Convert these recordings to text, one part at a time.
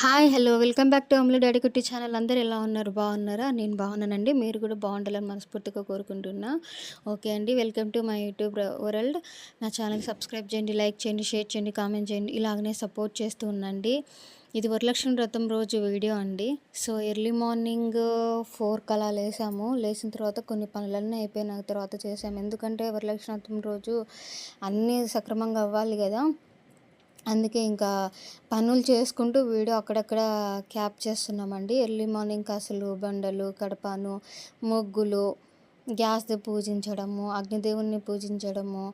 Hi hello. Welcome back to Amlu daddy Kutti channel. అందరూ ఎలా ఉన్నారు? బాగున్నారా? నేను బాగున్నానండి. మీరు కూడా బాగుండాలని మనస్ఫూర్తిగా కోరుకుంటున్నా. ఓకే అండి welcome to my YouTube world. నా ఛానల్కి సబ్స్క్రైబ్ చేయండి లైక్ చేయండి షేర్ చేయండి కామెంట్ చేయండి. ఇలాగనే సపోర్ట్ చేస్తూ ఉండండి. ఇది వరలక్ష్మి వ్రతం రోజు వీడియో అండి. సో ఎర్లీ మార్నింగ్ ఫోర్ అలా లేసాము. లేచిన తర్వాత కొన్ని పనులన్నీ అయిపోయిన తర్వాత చేసాము. ఎందుకంటే వరలక్ష్మి వ్రతం రోజు అన్నీ సక్రమంగా అవ్వాలి కదా. అందుకే ఇంకా పనులు చేసుకుంటూ వీడియో అక్కడక్కడ క్యాప్ చేస్తున్నామండి. ఎర్లీ మార్నింగ్ అసలు బండలు కడపాను ముగ్గులు గ్యాస్ది పూజించడము అగ్నిదేవుణ్ణి పూజించడము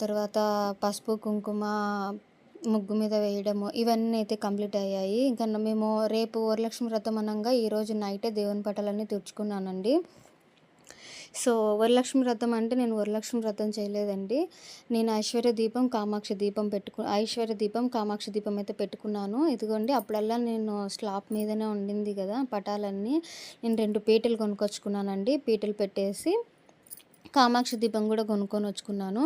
తర్వాత పసుపు కుంకుమ ముగ్గు మీద వేయడము ఇవన్నీ అయితే కంప్లీట్ అయ్యాయి. ఇంకా మేము రేపు వరలక్ష్మి వ్రతం అనగా ఈరోజు నైటే దేవుని పటాలన్నీ తుడుచుకున్నానండి సో వరలక్ష్మి వ్రతం అంటే నేను వరలక్ష్మి వ్రతం చేయలేదండి. నేను ఐశ్వర్య దీపం కామాక్షి దీపం పెట్టుకు ఐశ్వర్య దీపం కామాక్షి దీపం అయితే పెట్టుకున్నాను. ఇదిగోండి అప్పుడల్లా నేను స్లాబ్ మీదనే ఉండింది కదా పటాలన్నీ. నేను రెండు పీటలు కొనుక్కొచ్చుకున్నానండి పీటలు పెట్టేసి కామాక్షి దీపం కూడా కొనుక్కొని వచ్చుకున్నాను.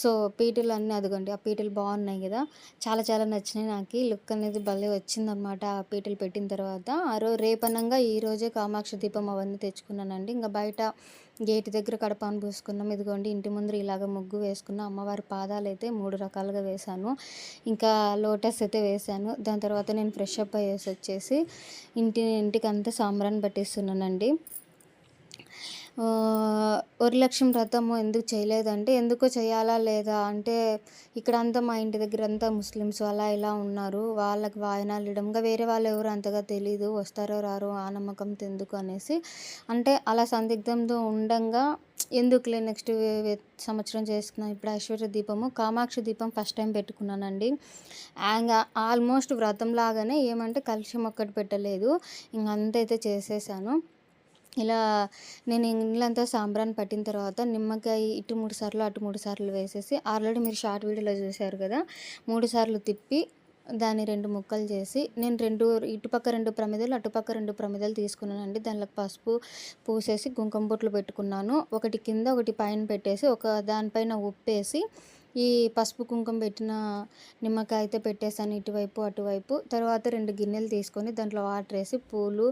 సో పీటలు అన్నీ అదిగోండి ఆ పీటలు బాగున్నాయి కదా. చాలా చాలా నచ్చినాయి నాకు. లుక్ అనేది భలే వచ్చిందనమాట ఆ పీటలు పెట్టిన తర్వాత. ఆ రోజు రేపనంగా ఈరోజే కామాక్షి దీపం అవన్నీ తెచ్చుకున్నానండి. ఇంకా బయట గేట్ దగ్గర కడపాను పూసుకున్నాం. ఇదిగోండి ఇంటి ముందర ఇలాగ ముగ్గు వేసుకున్న అమ్మవారి పాదాలు అయితే మూడు రకాలుగా వేశాను. ఇంకా లోటస్ అయితే వేశాను. దాని తర్వాత నేను ఫ్రెష్ అప్ అయ్యేసి వచ్చేసి ఇంటి ఇంటికి అంతా సాంబ్రాన్ని పట్టిస్తున్నానండి. వరలక్ష్మి వ్రతము ఎందుకు చేయలేదంటే ఎందుకో చేయాలా లేదా? అంటే ఇక్కడ అంతా మా ఇంటి దగ్గర అంతా ముస్లిమ్స్ అలా ఇలా ఉన్నారు. వాళ్ళకి వాయనాలు ఇవ్వడంగా వేరే వాళ్ళు ఎవరు అంతగా తెలీదు. వస్తారో రారో ఆ నమ్మకంతో ఎందుకు? అనేసి. అంటే అలా సందిగ్ధంతో ఉండంగా ఎందుకులే నెక్స్ట్ సంవత్సరం చేసుకున్నాను ఇప్పుడు ఐశ్వర్య దీపము కామాక్షి దీపం ఫస్ట్ టైం పెట్టుకున్నానండి. అండ్ ఆల్మోస్ట్ వ్రతం లాగానే ఏమంటే కలుషం ఒక్కటి పెట్టలేదు. ఇంకంతైతే చేసేసాను. ఇలా నేను ఇండ్లంతా సాంబ్రాన్ని పట్టిన తర్వాత నిమ్మకాయ ఇటు మూడు సార్లు అటు మూడు సార్లు వేసేసి ఆల్రెడీ మీరు షార్ట్ వీడియోలో చూశారు కదా మూడు సార్లు తిప్పి దాన్ని రెండు ముక్కలు చేసి నేను రెండు ఇటుపక్క రెండు ప్రమిదలు అటుపక్క రెండు ప్రమిదలు తీసుకున్నానండి. దానిలో పసుపు పూసేసి కుంకుమ బొట్లు పెట్టుకున్నాను. ఒకటి కింద ఒకటి పైన పెట్టేసి ఒక దానిపైన ఉప్పేసి ఈ పసుపు కుంకుమ పెట్టిన నిమ్మకాయ అయితే పెట్టేసాను ఇటువైపు అటువైపు. తర్వాత రెండు గిన్నెలు తీసుకొని దాంట్లో వాటర్ వేసి పూలు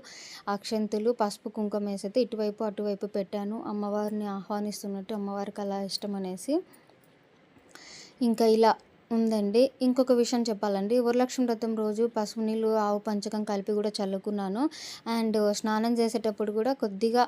అక్షంతులు పసుపు కుంకుమ వేసి అయితే ఇటువైపు అటువైపు పెట్టాను. అమ్మవారిని ఆహ్వానిస్తున్నట్టు అమ్మవారికి అలా ఇష్టం అనేసి. ఇంకా ఇలా ఉందండి. ఇంకొక విషయం చెప్పాలండి. వరలక్ష్మి వ్రతం రోజు పసుపు నీళ్ళు ఆవు పంచకం కలిపి కూడా చల్లుకున్నాను. అండ్ స్నానం చేసేటప్పుడు కూడా కొద్దిగా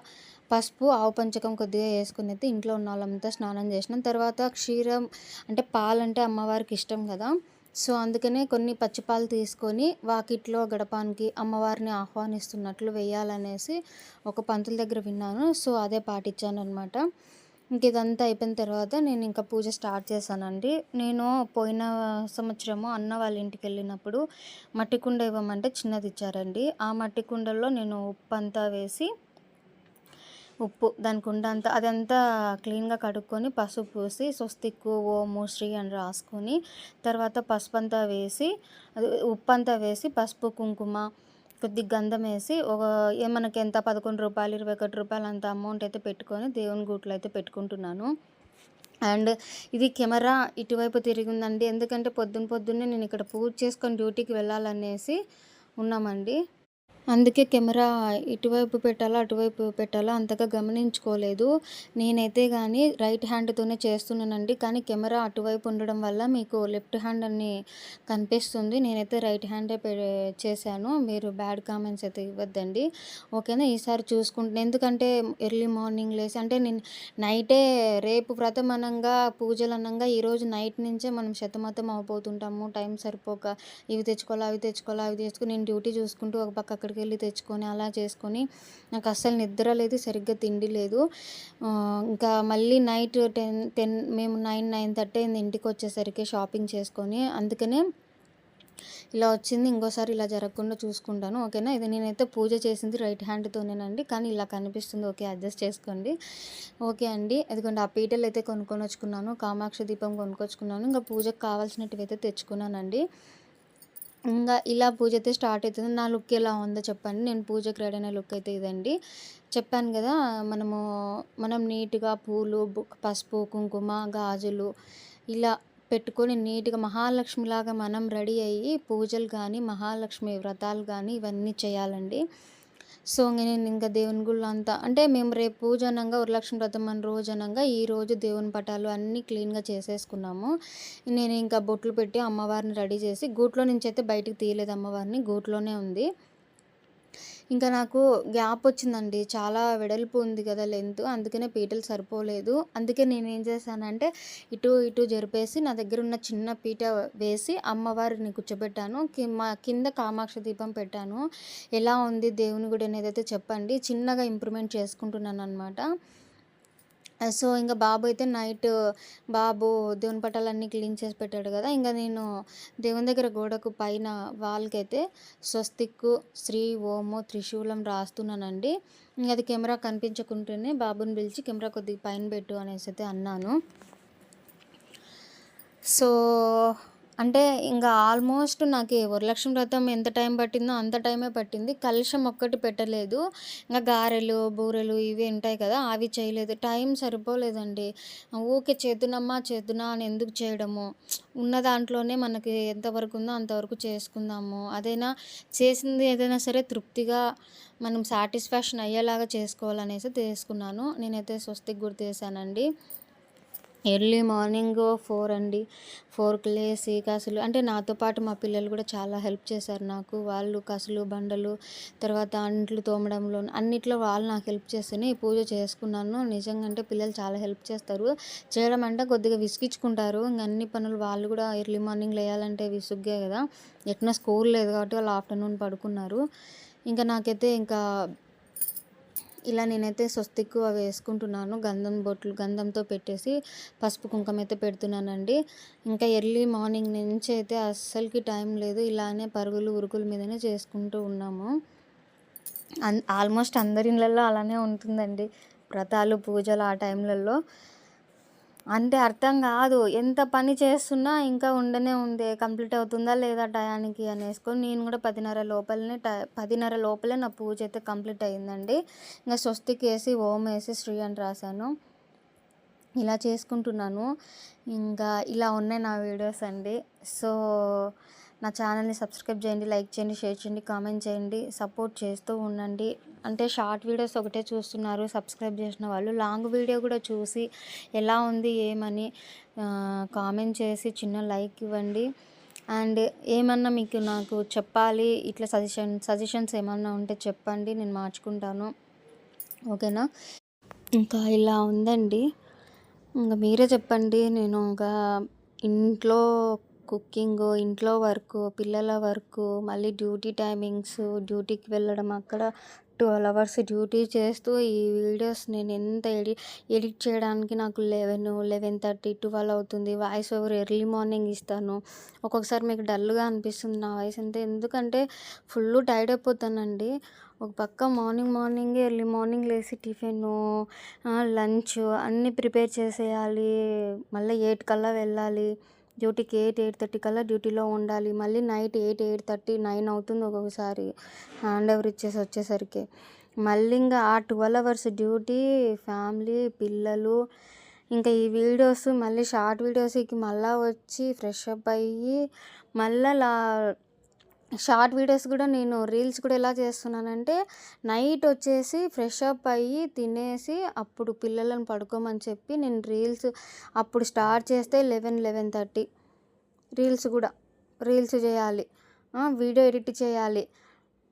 పసుపు ఆవు పంచకం కొద్దిగా వేసుకుని అయితే ఇంట్లో ఉన్న వాళ్ళంతా స్నానం చేసినాం. తర్వాత క్షీరం అంటే పాలంటే అమ్మవారికి ఇష్టం కదా. సో అందుకనే కొన్ని పచ్చిపాలు తీసుకొని వాకిట్లో గడపానికి అమ్మవారిని ఆహ్వానిస్తున్నట్లు వేయాలనేసి ఒక పంతుల దగ్గర విన్నాను. సో అదే పాటించాను అనమాట ఇంక ఇదంతా అయిపోయిన తర్వాత నేను ఇంకా పూజ స్టార్ట్ చేశానండి. నేను పోయిన సంవత్సరము అన్న వాళ్ళ ఇంటికి వెళ్ళినప్పుడు మట్టి కుండ ఇవ్వమంటే చిన్నది ఇచ్చారండి. ఆ మట్టి కుండల్లో నేను ఉప్పు అంతా వేసి ఉప్పు దాని కుండ అదంతా క్లీన్గా కడుక్కొని పసుపు పూసి స్వస్తిక్కు ఓము శ్రీ అని రాసుకొని తర్వాత పసుపు అంతా వేసి ఉప్పు అంతా వేసి పసుపు కుంకుమ కొద్ది గంధం వేసి ఒక మనకి ఎంత పదకొండు రూపాయలు ఇరవై ఒకటి రూపాయలు అంత అమౌంట్ అయితే పెట్టుకొని దేవుని గూట్లో అయితే పెట్టుకుంటున్నాను. అండ్ ఇది కెమెరా ఇటువైపు తిరిగిందండి. ఎందుకంటే పొద్దున్న పొద్దున్నే నేను ఇక్కడ పూజ చేసుకొని డ్యూటీకి వెళ్ళాలనేసి ఉన్నామండి. అందుకే కెమెరా ఇటువైపు పెట్టాలా అటువైపు పెట్టాలా అంతగా గమనించుకోలేదు. నేనైతే కానీ రైట్ హ్యాండ్తోనే చేస్తున్నానండి. కానీ కెమెరా అటువైపు ఉండడం వల్ల మీకు లెఫ్ట్ హ్యాండ్ అని కనిపిస్తుంది. నేనైతే రైట్ హ్యాండే చేశాను. మీరు బ్యాడ్ కామెంట్స్ అయితే ఇవ్వద్దండి. ఓకేనా? ఈసారి చూసుకుంటున్నాను ఎందుకంటే ఎర్లీ మార్నింగ్ లేసి అంటే నేను నైటే రేపు వ్రతం అనంగా పూజలు అనంగా ఈరోజు నైట్ నుంచే మనం శతమతం అయిపోతుంటాము టైం సరిపోక ఇవి తెచ్చుకోవాలి అవి తెచ్చుకోవాలి అవి తెచ్చుకుని నేను డ్యూటీ చూసుకుంటూ ఒక పక్క అక్కడికి వెళ్ళి తెచ్చుకొని అలా చేసుకొని నాకు అస్సలు నిద్ర లేదు సరిగ్గా తిండి లేదు. ఇంకా మళ్ళీ నైట్ టెన్ టెన్ మేము నైన్ నైన్ థర్టీ అయింది ఇంటికి వచ్చేసరికి షాపింగ్ చేసుకొని. అందుకనే ఇలా వచ్చింది ఇంకోసారి ఇలా జరగకుండా చూసుకుంటాను ఓకేనా? ఇది నేనైతే పూజ చేసింది రైట్ హ్యాండ్తోనేనండి కానీ ఇలా కనిపిస్తుంది ఓకే అడ్జస్ట్ చేసుకోండి. ఓకే అండి ఎందుకంటే ఆ పీటలు అయితే కొనుక్కొని వచ్చుకున్నాను కామాక్ష దీపం కొనుక్కొచ్చుకున్నాను ఇంకా పూజకు కావాల్సినవి అయితే తెచ్చుకున్నానండి. ఇంకా ఇలా పూజ అయితే స్టార్ట్ అవుతుంది. నా లుక్ ఎలా ఉందో చెప్పండి. నేను పూజకి రెడీ అయిన లుక్ అయితే ఇదండి. చెప్పాను కదా మనము మనం నీట్గా పూలు పసుపు కుంకుమ గాజులు ఇలా పెట్టుకొని నీట్‌గా మహాలక్ష్మిలాగా మనం రెడీ అయ్యి పూజలు కానీ మహాలక్ష్మి వ్రతాలు కానీ ఇవన్నీ చేయాలండి. సో, నేను ఇంకా దేవుని గుడిలో అంతా అంటే మేము రేపు పూజ అనంగా వరలక్ష్మి వ్రతం అని రోజు అనంగా ఈరోజు దేవుని పటాలు అన్నీ క్లీన్‌గా చేసేసుకున్నాము. నేను ఇంకా బొట్లు పెట్టి అమ్మవారిని రెడీ చేసి గూట్లో నుంచి అయితే బయటకు తీయలేదు అమ్మవారిని. గూట్లోనే ఉంది. ఇంకా నాకు గ్యాప్ వచ్చిందండి. చాలా వెడల్పు ఉంది కదా లెంత్. అందుకనే పీటలు సరిపోలేదు. అందుకే నేను ఏం చేశానంటే ఇటు, ఇటు జరిపేసి నా దగ్గర ఉన్న చిన్న పీట వేసి అమ్మవారిని కూర్చోబెట్టాను. మా కింద కామాక్ష దీపం పెట్టాను. ఎలా ఉంది దేవుని గుడి అనేదైతే చెప్పండి. చిన్నగా ఇంప్రూవ్‌మెంట్ చేసుకుంటున్నాను అనమాట సో, ఇంకా బాబు అయితే నైట్ బాబు దేవుని పటాలన్నీ క్లీన్ చేసి పెట్టాడు కదా! ఇంకా నేను దేవుని దగ్గర గోడకు పైన వాళ్ళకైతే స్వస్తిక్కు, శ్రీ, ఓము, త్రిశూలం రాస్తున్నానండి. ఇంకా అది కెమెరా కనిపించకుంటేనే బాబుని పిలిచి కెమెరా కొద్దిగా పైన పెట్టు అనేసి అయితే అన్నాను. సో, అంటే ఇంకా ఆల్మోస్ట్ నాకు వరలక్ష్మి వ్రతం ఎంత టైం పట్టిందో అంత టైమే పట్టింది. కలుషం ఒక్కటి పెట్టలేదు. ఇంకా గారెలు, బూరెలు ఇవి ఉంటాయి కదా! అవి చేయలేదు. టైం సరిపోలేదండి. ఊకే చేద్దునమ్మా, చేద్దునా అని ఎందుకు చేయడము. ఉన్న దాంట్లోనే మనకి ఎంతవరకు ఉందో అంతవరకు చేసుకుందాము. అదైనా చేసింది ఏదైనా సరే తృప్తిగా మనం సాటిస్ఫాక్షన్ అయ్యేలాగా చేసుకోవాలనేసి తీసుకున్నాను. నేనైతే స్వస్తికి గుర్తు చేశానండి. ఎర్లీ మార్నింగ్ ఫోర్ అండి. ఫోర్కి లేసి కసులు అంటే నాతో పాటు మా పిల్లలు కూడా చాలా హెల్ప్ చేశారు నాకు. వాళ్ళు కసులు, బండలు తర్వాత అంట్లు తోమడంలో అన్నిట్లో వాళ్ళు నాకు హెల్ప్ చేస్తేనే ఈ పూజ చేసుకున్నాను. నిజంగా అంటే పిల్లలు చాలా హెల్ప్ చేస్తారు. చేయడం అంటే కొద్దిగా విసిగించుకుంటారు. ఇంక అన్ని పనులు వాళ్ళు కూడా ఎర్లీ మార్నింగ్ లేయాలంటే విసుగ్గే కదా! ఎట్లా స్కూల్ లేదు కాబట్టి వాళ్ళు ఆఫ్టర్‌నూన్ పడుకున్నారు. ఇంకా నాకైతే ఇంకా ఇలా నేనైతే స్వస్తిక్కు అవి వేసుకుంటున్నాను. గంధం బొట్లు గంధంతో పెట్టేసి పసుపు, కుంకుమ అయితే పెడుతున్నానండి. ఇంకా ఎర్లీ మార్నింగ్ నుంచి అయితే అస్సలకి టైం లేదు. ఇలానే పరుగులు, ఉరుకుల మీదనే చేసుకుంటూ ఉన్నాము. అన్ ఆల్మోస్ట్ అందరి ఇళ్ళల్లో అలానే ఉంటుందండి. వ్రతాలు, పూజలు ఆ టైంలలో. అంటే అర్థం కాదు. ఎంత పని చేస్తున్నా ఇంకా ఉండనే ఉంది. కంప్లీట్ అవుతుందా లేదా టయానికి అనేసుకొని నేను కూడా పదిన్నర లోపలనే ట పదిన్నర లోపలే నా పూజ అయితే కంప్లీట్ అయిందండి. స్వస్తికి వేసి ఓం ఏసి, శ్రీ అని రాశాను. ఇలా చేసుకుంటున్నాను. ఇంకా ఇలా ఉన్నాయి నా వీడియోస్ అండి. సో, నా ఛానల్‌ని సబ్స్క్రైబ్ చేయండి, లైక్ చేయండి, షేర్ చేయండి, కామెంట్ చేయండి. సపోర్ట్ చేస్తూ ఉండండి. అంటే షార్ట్ వీడియోస్ ఒకటే చూస్తున్నారు సబ్స్క్రైబ్ చేసిన వాళ్ళు. లాంగ్ వీడియో కూడా చూసి ఎలా ఉంది ఏమని కామెంట్ చేసి చిన్న లైక్ ఇవ్వండి. అండ్ ఏమన్నా మీకు నాకు చెప్పాలి ఇట్లా సజెషన్ సజెషన్స్ ఏమన్నా ఉంటే చెప్పండి. నేను మార్చుకుంటాను. ఓకేనా? ఇంకా ఇలా ఉందండి. ఇంకా మీరే చెప్పండి. నేను ఇంకా ఇంట్లో కుకింగు, ఇంట్లో వర్కు, పిల్లల వర్కు, మళ్ళీ డ్యూటీ టైమింగ్స్, డ్యూటీకి వెళ్ళడం అక్కడ 12 అవర్స్ డ్యూటీ చేస్తూ ఈ వీడియోస్ నేను ఎంత ఎడి ఎడిట్ చేయడానికి నాకు 11, 11:30, 12 అవుతుంది. వాయిస్ ఓవర్ ఎర్లీ మార్నింగ్ ఇస్తాను. ఒక్కొక్కసారి మీకు డల్‌గా అనిపిస్తుంది నా వాయిస్ అంతే. ఎందుకంటే ఫుల్లు టైర్డ్ అయిపోతానండి. ఒక పక్క మార్నింగ్ మార్నింగే ఎర్లీ మార్నింగ్ లేసి టిఫిను, లంచ్ అన్నీ ప్రిపేర్ చేసేయాలి. మళ్ళీ ఎయిట్ కల్లా వెళ్ళాలి. డ్యూటీకి 8, 8:30 కల్లా డ్యూటీలో ఉండాలి. మళ్ళీ నైట్ 8, 8:30, 9 అవుతుంది ఒక్కొక్కసారి హ్యాండ్ ఓవర్ ఇచ్చేసి వచ్చేసరికి. మళ్ళీ ఇంకా ఆ 12 అవర్స్ డ్యూటీ, ఫ్యామిలీ, పిల్లలు ఇంకా ఈ వీడియోస్ మళ్ళీ షార్ట్ వీడియోస్‌కి మళ్ళీ వచ్చి ఫ్రెష్ అప్ అయ్యి మళ్ళీ లా షార్ట్ వీడియోస్ కూడా నేను రీల్స్ కూడా ఎలా చేస్తున్నానంటే నైట్ వచ్చేసి ఫ్రెష్ అప్ అయ్యి తినేసి అప్పుడు పిల్లలను పడుకోమని చెప్పి నేను రీల్స్ అప్పుడు స్టార్ట్ చేస్తే 11, 11:30 రీల్స్ కూడా. రీల్స్ చేయాలి. వీడియో ఎడిట్ చేయాలి.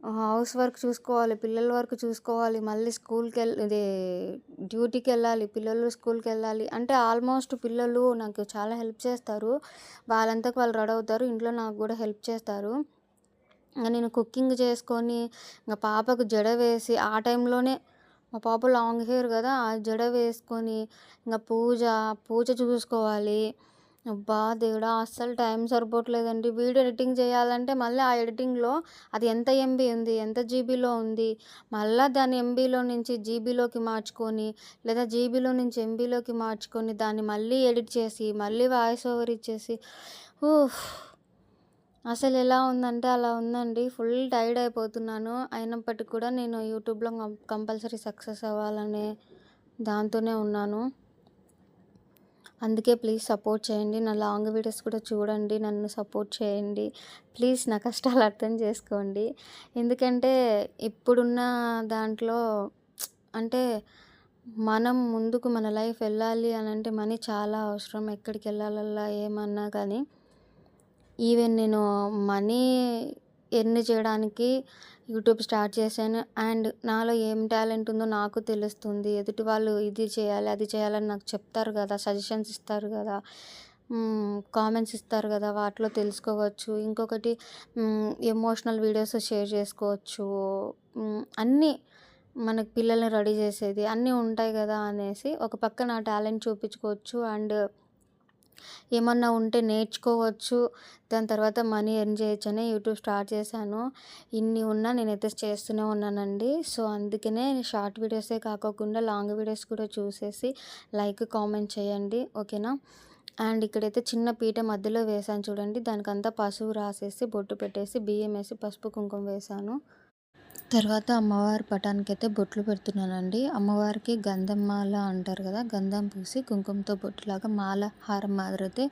హౌస్ వర్క్ చూసుకోవాలి. పిల్లల వర్క్ చూసుకోవాలి. మళ్ళీ స్కూల్‌కెళ్ ఇది డ్యూటీకెళ్ళాలి. పిల్లలు స్కూల్కి వెళ్ళాలి అంటే ఆల్మోస్ట్ పిల్లలు నాకు చాలా హెల్ప్ చేస్తారు. వాళ్ళంతకు వాళ్ళు రెడీ అవుతారు. ఇంట్లో నాకు కూడా హెల్ప్ చేస్తారు. నేను కుకింగ్ చేసుకొని ఇంకా పాపకు జడ వేసి ఆ టైంలోనే మా పాప లాంగ్ హెయిర్ కదా! ఆ జడ వేసుకొని ఇంకా పూజ, పూజ చూసుకోవాలి. అబ్బా దేవుడా! అస్సలు టైం సరిపోవట్లేదండి. వీడియో ఎడిటింగ్ చేయాలంటే మళ్ళీ ఆ ఎడిటింగ్‌లో అది ఎంత ఎంబీ ఉంది, ఎంత జీబీలో ఉంది, మళ్ళీ దాన్ని ఎంబీలో నుంచి జీబీలోకి మార్చుకొని లేదా జీబీలో నుంచి ఎంబీలోకి మార్చుకొని దాన్ని మళ్ళీ ఎడిట్ చేసి, మళ్ళీ వాయిస్ ఓవర్ ఇచ్చేసి ఉఫ్! అసలు ఎలా ఉందంటే అలా ఉందండి. ఫుల్ టైర్డ్ అయిపోతున్నాను. అయినప్పటికీ కూడా నేను యూట్యూబ్‌లో కం కంపల్సరీ సక్సెస్ అవ్వాలనే దాంతోనే ఉన్నాను. అందుకే ప్లీజ్ సపోర్ట్ చేయండి నా లాంగ్ వీడియోస్ కూడా చూడండి నన్ను సపోర్ట్ చేయండి ప్లీజ్ నా కష్టాలు అర్థం చేసుకోండి ఎందుకంటే ఇప్పుడున్న దాంట్లో అంటే మనం ముందుకు మన లైఫ్ వెళ్ళాలి అని అంటే మనీ చాలా అవసరం ఎక్కడికి వెళ్ళాలల్లా ఏమన్నా కానీ ఈవెన్ నేను మనీ ఎర్న్ చేయడానికి యూట్యూబ్ స్టార్ట్ చేశాను. అండ్ నాలో ఏం టాలెంట్ ఉందో నాకు తెలుస్తుంది. ఎదుటి వాళ్ళు ఇది చేయాలి అది చేయాలని నాకు చెప్తారు కదా సజెషన్స్ ఇస్తారు కదా కామెంట్స్ ఇస్తారు కదా వాటిలో తెలుసుకోవచ్చు. ఇంకొకటి ఎమోషనల్ వీడియోస్ షేర్ చేసుకోవచ్చు. అన్నీ మనకి పిల్లల్ని రెడీ చేసేది అన్నీ ఉంటాయి కదా అనేసి ఒక పక్క నా టాలెంట్ చూపించుకోవచ్చు. అండ్ ఏమన్నా ఉంటే నేర్చుకోవచ్చు. దాని తర్వాత మనీ ఎర్న్ చేయొచ్చు అని యూట్యూబ్ స్టార్ట్ చేశాను. ఇన్ని ఉన్నా నేనైతే చేస్తూనే ఉన్నానండి. సో అందుకనే షార్ట్ వీడియోసే కాకోకుండా లాంగ్ వీడియోస్ కూడా చూసేసి లైక్ కామెంట్ చేయండి. ఓకేనా? అండ్ ఇక్కడైతే చిన్న పీట మధ్యలో వేసాను చూడండి. దానికంతా పసుపు రాసేసి బొట్టు పెట్టేసి బియ్యం వేసి పసుపు కుంకుమ వేసాను తర్వాత అమ్మవారి పటానికి అయితే బొట్లు పెడుతున్నానండి. అమ్మవారికి గంధం మాల అంటారు కదా గంధం పూసి కుంకుమతో బొట్టులాగా మాల హారం మాదిరి అయితే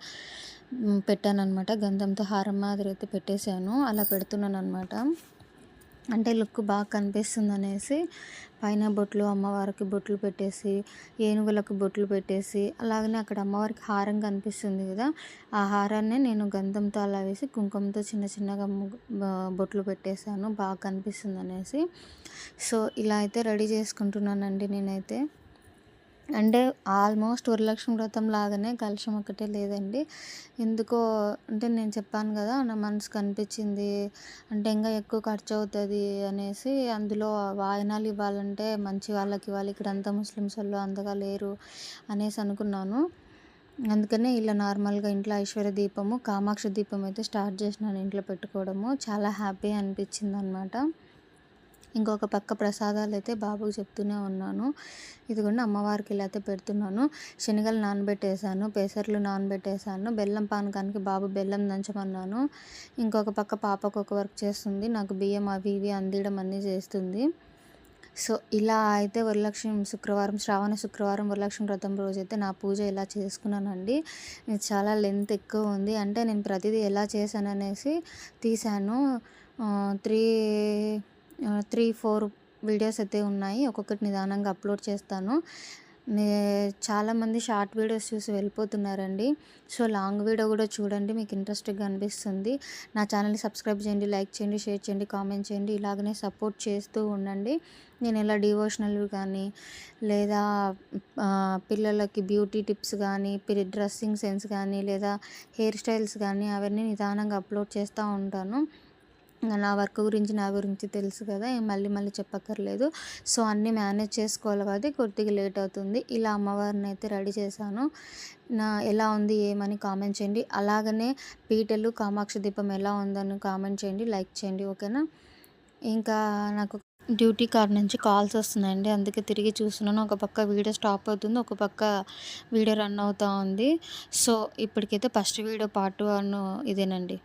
పెట్టానమాట గంధంతో హారం మాదిరి అయితే పెట్టేశాను. అలా పెడుతున్నాను అనమాట అంటే లుక్ బాగా కనిపిస్తుంది అనేసి పైన బొట్లు అమ్మవారికి బొట్లు పెట్టేసి ఏనుగులకు బొట్లు పెట్టేసి అలాగనే అక్కడ అమ్మవారికి హారం కనిపిస్తుంది కదా ఆ హారాన్ని నేను గంధంతో అలా వేసి కుంకుమతో చిన్న చిన్నగా బొట్లు పెట్టేశాను. బాగా కనిపిస్తుంది అనేసి సో ఇలా అయితే రెడీ చేసుకుంటున్నానండి నేనైతే. అంటే ఆల్మోస్ట్ వరలక్ష్మి వ్రతం లాగానే కలశం ఒకటే లేదండి. ఎందుకో అంటే నేను చెప్పాను కదా నా మనసుకు అనిపించింది అంటే ఇంకా ఎక్కువ ఖర్చు అవుతుంది అనేసి అందులో వాయినాలు ఇవ్వాలంటే మంచి వాళ్ళకి ఇవ్వాలి ఇక్కడ అంతా ముస్లిమ్స్ వాళ్ళు అంతగా లేరు అనేసి అనుకున్నాను. అందుకనే ఇలా నార్మల్గా ఇంట్లో ఐశ్వర్య దీపము కామాక్షి దీపం అయితే స్టార్ట్ చేసినాను ఇంట్లో పెట్టుకోవడము. చాలా హ్యాపీ అనిపించింది అనమాట ఇంకొక పక్క ప్రసాదాలు అయితే బాబుకి చెప్తూనే ఉన్నాను. ఇదిగోండి అమ్మవారికి ఇలా అయితే పెడుతున్నాను. శనగలు నానబెట్టేశాను పెసర్లు నానబెట్టేశాను బెల్లం పానకానికి బాబు బెల్లం దంచమన్నాను. ఇంకొక పక్క పాపకు ఒక వర్క్ చేస్తుంది నాకు బియ్యం అవి ఇవి అందియడం అన్నీ చేస్తుంది. సో ఇలా అయితే వరలక్ష్మి శుక్రవారం శ్రావణ శుక్రవారం వరలక్ష్మి వ్రతం రోజు అయితే నా పూజ ఇలా చేసుకున్నానండి. చాలా లెంత్ ఎక్కువ ఉంది. అంటే నేను ప్రతిదీ ఎలా చేశాను అనేసి తీశాను త్రీ త్రీ ఫోర్ వీడియోస్ అయితే ఉన్నాయి. ఒక్కొక్కటి నిదానంగా అప్లోడ్ చేస్తాను. చాలామంది షార్ట్ వీడియోస్ చూసి వెళ్ళిపోతున్నారండి. సో లాంగ్ వీడియో కూడా చూడండి. మీకు ఇంట్రెస్టింగ్గా అనిపిస్తుంది. నా ఛానల్ని సబ్స్క్రైబ్ చేయండి లైక్ చేయండి షేర్ చేయండి కామెంట్ చేయండి. ఇలాగనే సపోర్ట్ చేస్తూ ఉండండి. నేను ఇలా డివోషనల్ కానీ లేదా పిల్లలకి బ్యూటీ టిప్స్ కానీ డ్రెస్సింగ్ సెన్స్ కానీ లేదా హెయిర్ స్టైల్స్ కానీ అవన్నీ నిదానంగా అప్లోడ్ చేస్తూ ఉంటాను. నా వర్క్ గురించి నా గురించి తెలుసు కదా మళ్ళీ మళ్ళీ చెప్పక్కర్లేదు. సో అన్నీ మేనేజ్ చేసుకోవాలి కాబట్టి కొద్దిగా లేట్ అవుతుంది. ఇలా అమ్మవారిని అయితే రెడీ చేశాను. నా ఎలా ఉంది ఏమని కామెంట్ చేయండి. అలాగనే పీటలు కామాక్ష దీపం ఎలా ఉందని కామెంట్ చేయండి లైక్ చేయండి ఓకేనా? ఇంకా నాకు డ్యూటీ కార్ నుంచి కాల్స్ వస్తున్నాయండి. అందుకే తిరిగి చూస్తున్నాను. ఒక పక్క వీడియో స్టాప్ అవుతుంది ఒక పక్క వీడియో రన్ అవుతూ ఉంది. సో ఇప్పటికైతే ఫస్ట్ వీడియో పార్ట్ వన్ ఇదేనండి.